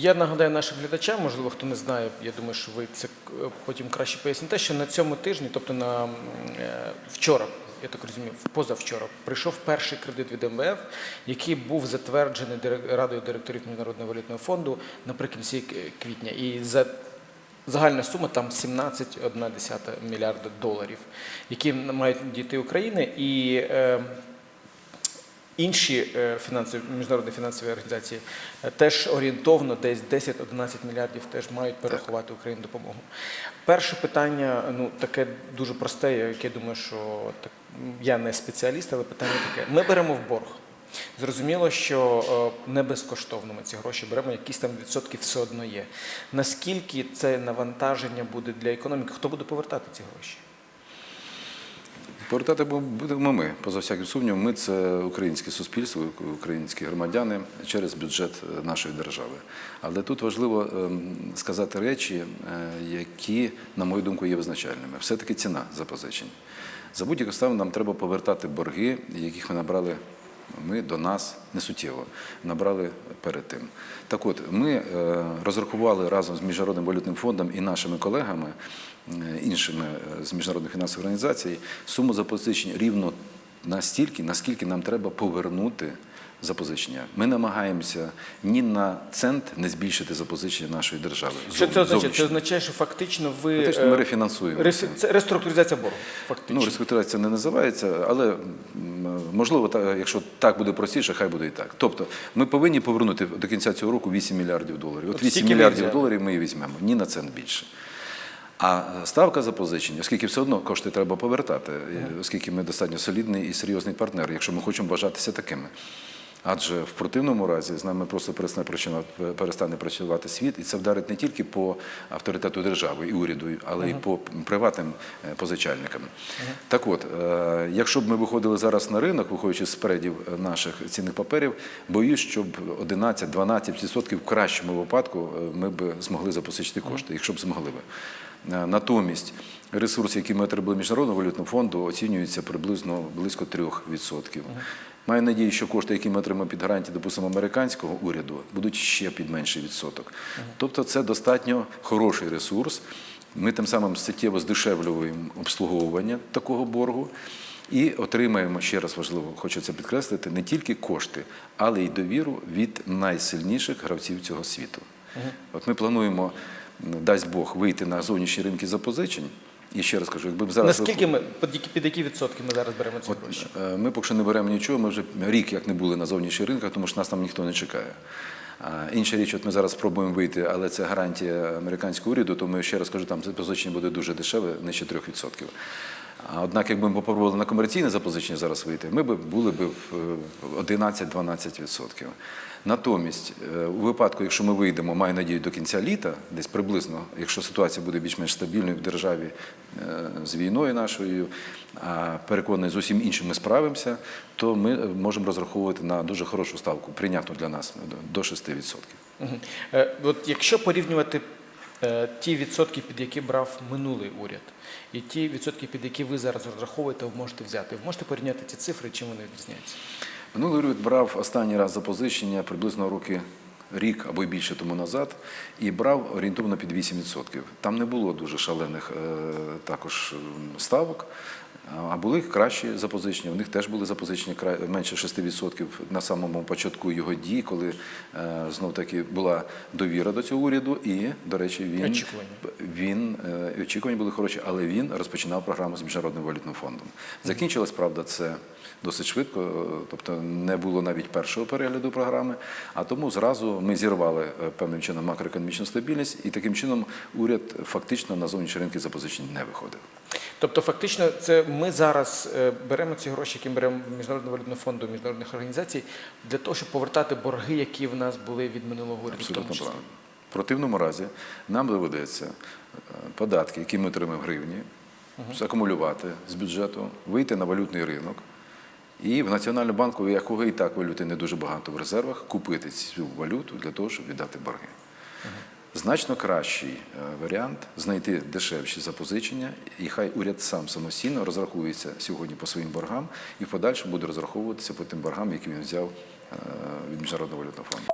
Я нагадаю нашим глядачам, можливо, хто не знає, я думаю, що ви це е, потім краще поясните, що на цьому тижні, тобто на е, вчора, я так розумію, позавчора, прийшов перший кредит від МВФ, який був затверджений Радою директорів Міжнародного валютного фонду наприкінці квітня. І за Загальна сума там 17,1 мільярда доларів, які мають дійти Україні. І е, інші е, фінансові міжнародні фінансові організації е, теж орієнтовно десь 10-11 мільярдів теж мають перерахувати Україні допомогу. Перше питання, ну таке дуже просте, яке я думаю, що так, я не спеціаліст, але питання таке: ми беремо в борг. Зрозуміло, що е, не безкоштовно ми ці гроші беремо, якісь там відсотки все одно є. Наскільки це навантаження буде для економіки? Хто буде повертати ці гроші? Повертати бу- будемо ми, поза всяким сумнівом. Ми це українське суспільство, українські громадяни через бюджет е, нашої держави. Але тут важливо ем, сказати речі, е, які, на мою думку, є визначальними. Все-таки ціна запозичень. За будь-яку ставу нам треба повертати борги, яких ми набрали. Ми до нас несуттєво набрали перед тим. Так от, ми е, розрахували разом з Міжнародним валютним фондом і нашими колегами, е, іншими е, з міжнародних фінансових організацій, суму запозичень рівно настільки, наскільки нам треба повернути запозичення. Ми намагаємося ні на цент не збільшити запозичення нашої держави. Що це означає? Це означає, що фактично ви Фактично ми е, рефінансуємо. рес- це реструктуризація боргу. Ну, реструктуризація не називається, але можливо, якщо так буде простіше, хай буде і так. Тобто, ми повинні повернути до кінця цього року 8 мільярдів доларів. От От 8 мільярдів доларів ми і візьмемо, ні на цент більше. А ставка запозичення, оскільки все одно кошти треба повертати, оскільки ми достатньо солідний і серйозний партнер, якщо ми хочемо вважатися такими. Адже в противному разі з нами просто перестане працювати, перестане працювати світ, і це вдарить не тільки по авторитету держави і уряду, але й по приватним е, позичальникам. Так от, е, якщо б ми виходили зараз на ринок, виходячи з спредів е, наших цінних паперів, боюсь, щоб 11-12% в кращому випадку ми б змогли запозичити кошти, якщо б змогли би. Натомість ресурси, які ми отримали Міжнародного валютного фонду, оцінюються приблизно близько 3%. Маю надію, що кошти, які ми отримаємо під гарантії, допустимо, американського уряду, будуть ще під менший відсоток. Тобто це достатньо хороший ресурс. Ми тим самим суттєво здешевлюємо обслуговування такого боргу. І отримаємо ще раз важливо, хочу це підкреслити, не тільки кошти, але й довіру від найсильніших гравців цього світу. От ми плануємо, дасть Бог, вийти на зовнішні ринки запозичень. І ще раз кажу, якби б зараз Наскільки ми під які, під які відсотки ми зараз беремо ці гроші? Е, Ми поки що не беремо нічого, ми вже рік як не були на зовнішніх ринках, тому що нас там ніхто не чекає. Інша річ, от ми зараз спробуємо вийти, але це гарантія американського уряду, тому я ще раз кажу, там позичення буде дуже дешеве, нижче 3%. Однак, якби ми попробували на комерційне запозичення зараз вийти, ми б були б в е, 11-12%. Натомість, е, у випадку, якщо ми вийдемо, маю надію, до кінця літа, десь приблизно, якщо ситуація буде більш-менш стабільною в державі е, з війною нашою, а переконаний, з усім іншим ми справимося, то ми е, можемо розраховувати на дуже хорошу ставку, прийнятну для нас до 6%. Е, От якщо порівнювати ті відсотки, під які брав минулий уряд, і ті відсотки, під які ви зараз розраховуєте, ви можете взяти. Ви можете порівняти ці цифри, чим вони відрізняються? Минулий уряд брав останній раз запозичення приблизно роки. Рік або більше тому назад, і брав орієнтовно під 8%. Там не було дуже шалених е, також ставок, а були кращі запозичення. У них теж були запозичення менше 6% на самому початку його дій, коли е, знов таки була довіра до цього уряду, і, до речі, він Очікування. він е, очікування були хороші, але він розпочинав програму з міжнародним валютним фондом. Закінчилось, правда, це досить швидко, тобто не було навіть першого перегляду програми. А тому зразу ми зірвали е, певним чином макроекономічну стабільність, і таким чином уряд фактично на зовнішні ринки запозичень не виходив. Тобто, фактично, це ми зараз е, беремо ці гроші, які беремо в Міжнародного валютного фонду, міжнародних організацій, для того, щоб повертати борги, які в нас були від минулого уряду. в Абсолютно правильно. В противному разі нам доведеться е, податки, які ми отримаємо в гривні, закумулювати з бюджету, вийти на валютний ринок. І в Національному банку, якого і так валюти не дуже багато в резервах, купити цю валюту для того, щоб віддати борги. Значно кращий е, варіант знайти дешевші запозичення, і хай уряд сам самостійно розрахується сьогодні по своїм боргам і в подальшому буде розраховуватися по тим боргам, які він взяв е, від Міжнародного валютного фонду.